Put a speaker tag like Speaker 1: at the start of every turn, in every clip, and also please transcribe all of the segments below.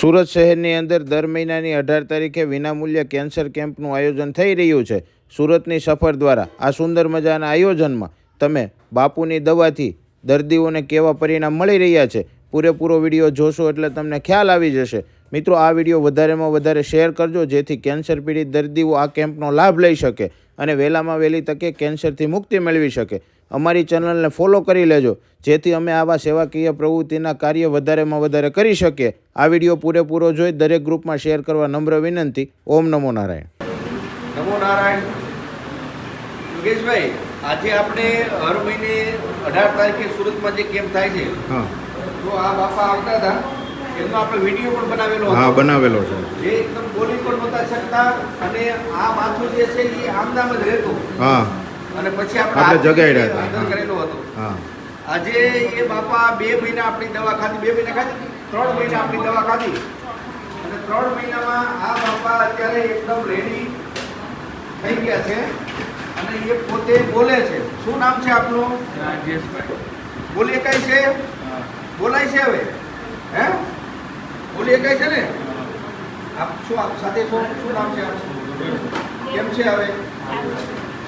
Speaker 1: સુરત શહેરની અંદર દર મહિનાની અઢાર તારીખે વિનામૂલ્ય કેન્સર કેમ્પનું આયોજન થઈ રહ્યું છે. સુરતની સફર દ્વારા આ સુંદર મજાના આયોજનમાં તમે બાપુની દવાથી દર્દીઓને કેવા પરિણામ મળી રહ્યા છે? પૂરેપૂરો વીડિયો જોશો એટલે તમને ખ્યાલ આવી જશે. મિત્રો, આ વીડિયો વધારેમાં વધારે શેર કરજો જેથી કેન્સર પીડિત દર્દીઓ આ કેમ્પનો લાભ લઈ શકે અને વહેલામાં વહેલી તકે કેન્સરથી મુક્તિ મેળવી શકે. અમારી ચેનલને ફોલો કરી લેજો. જેથી અમે આવા સેવાકીય પ્રવૃત્તિના કાર્ય વધારેમાં વધારે કરી શકીએ. આ વીડિયો પૂરેપૂરો જોઈ દરેક ગ્રુપમાં શેર કરવા નમ્ર વિનંતી. ઓમ નમો નારાયણ.
Speaker 2: નમો નારાયણ. યોગેશભાઈ આજે આપણે હર મહિને અઢાર તારીખે સુરતમાં જે કેમ્પ થાય છે તો આ બાપા આવતા હતા. એમનો આપણે વીડિયો પણ બનાવેલો
Speaker 1: હા બનાવેલો છે.
Speaker 2: જે એકદમ બોલી પણ નહોતા શકતા અને આ માથું જે છે એ આમદામ જ રહેતો.
Speaker 1: હા.
Speaker 2: અને પછી
Speaker 1: આપણે જગાડ્યા હતા,
Speaker 2: કરેલું હતું. આજે એ બાપા બે મહિના આપણી દવા ખાધી. બે મહિના ખાધી? ત્રણ મહિના આપણી દવા ખાધી. અને ત્રણ મહિનામાં આ બાપા અત્યારે એકદમ રેડી થઈ ગયા છે. અને એ પોતે બોલે છે. શું નામ છે આપનું? બોલી એકાય છે? બોલાય છે હવે? હે? બોલી એકાય છે ને? આપ શું આપ સાથે શું શું નામ છે આપ? કેમ છે હવે?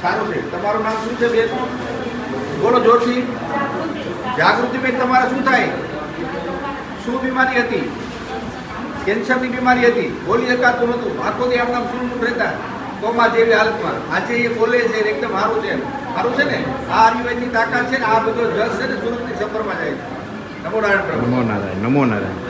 Speaker 2: સારું છે. તમારું નામ શું છે બેન? બોલો જોરથી જાગૃતિબેન તમારે શું થાય? શું બીમારી હતી? કેન્સરની બીમારી હતી. બોલી શકાતું નહોતું. આખો દી આમ નામ શું શું રહેતા કોમા જેવી હાલતમાં. આજે એ બોલે છે એકદમ સારું છે સારું છે ને? આ આયુર્વેદની તાકાત છે ને, આ બધો જસ છે ને સુરતની સફરમાં જાય છે. નમો નારાયણ
Speaker 1: નમો નારાયણ નમો નારાયણ.